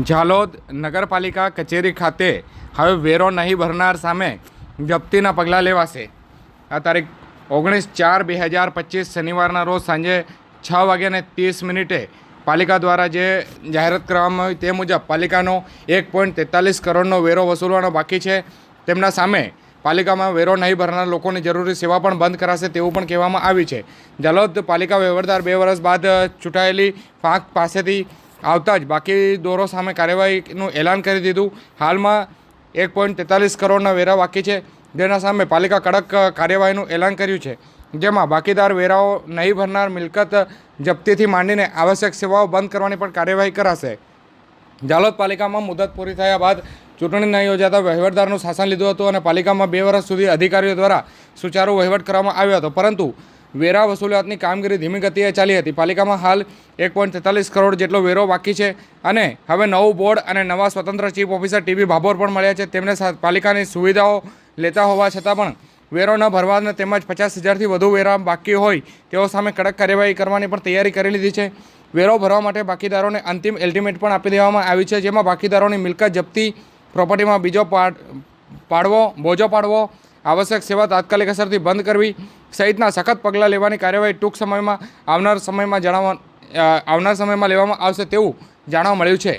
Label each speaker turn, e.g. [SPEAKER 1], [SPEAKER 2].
[SPEAKER 1] ઝાલોદ નગરપાલિકા કચેરી ખાતે હવે વેરો નહીં ભરનાર સામે જપ્તીના પગલાં લેવાશે. આ તારીખ ઓગણીસ ચાર બે હજાર પચીસ શનિવારના રોજ સાંજે છ વાગ્યાને ત્રીસ મિનિટે પાલિકા દ્વારા જે જાહેરાત કરવામાં આવી તે મુજબ પાલિકાનો એક પોઈન્ટ તેતાલીસ કરોડનો વેરો વસૂલવાનો બાકી છે. તેમના સામે પાલિકામાં વેરો નહીં ભરનાર લોકોની જરૂરી સેવા પણ બંધ કરાશે તેવું પણ કહેવામાં આવ્યું છે. જલોદ પાલિકા વહીવટદાર બે વર્ષ બાદ ચૂંટાયેલી પાંખ પાસેથી આવતા જ બાકી દોરો સામે કાર્યવાહીનું એલાન કરી દીધું. હાલમાં એક પોઈન્ટ તેતાલીસ કરોડના વેરા બાકી છે. જેના સામે પાલિકા કડક કાર્યવાહીનું એલાન કર્યું છે. જેમાં બાકીદાર વેરાઓ નહીં ભરનાર મિલકત જપ્તીથી માંડીને આવશ્યક સેવાઓ બંધ કરવાની પણ કાર્યવાહી કરાશે. જાલોદ પાલિકામાં મુદત પૂરી થયા બાદ ચૂંટણી ન યોજાતા વહીવટદારનું શાસન લીધું હતું અને પાલિકામાં બે વર્ષ સુધી અધિકારીઓ દ્વારા સુચારુ વહીવટ કરવામાં આવ્યો હતો. પરંતુ વેરા વસૂલાતની કામગીરી ધીમી ગતિએ ચાલી હતી. પાલિકામાં હાલ એક પોઈન્ટ તેતાલીસ કરોડ જેટલો વેરો બાકી છે અને હવે નવું બોર્ડ અને નવા સ્વતંત્ર ચીફ ઓફિસર ટીવી ભાભોર પણ મળ્યા છે. તેમને પાલિકાની સુવિધાઓ લેતા હોવા છતાં પણ વેરો ન ભરવાને તેમજ પચાસ હજારથી વધુ વેરા બાકી હોય તેઓ સામે કડક કાર્યવાહી કરવાની પણ તૈયારી કરી લીધી છે. વેરો ભરવા માટે બાકીદારોને અંતિમ એલ્ટિમેટ પણ આપી દેવામાં આવી છે, જેમાં બાકીદારોની મિલકત જપ્તી પ્રોપર્ટીમાં બીજો પાડ પાડવો, બોજો પાડવો આવશ્યક સેવા તાત્કાલિક અસરથી બંધ કરવી સહિતના સખત પગલાં લેવાની કાર્યવાહી ટૂંક સમયમાં આવનાર સમયમાં જણાવવા આવનાર સમયમાં લેવામાં આવશે તેવું જાણવા મળ્યું છે.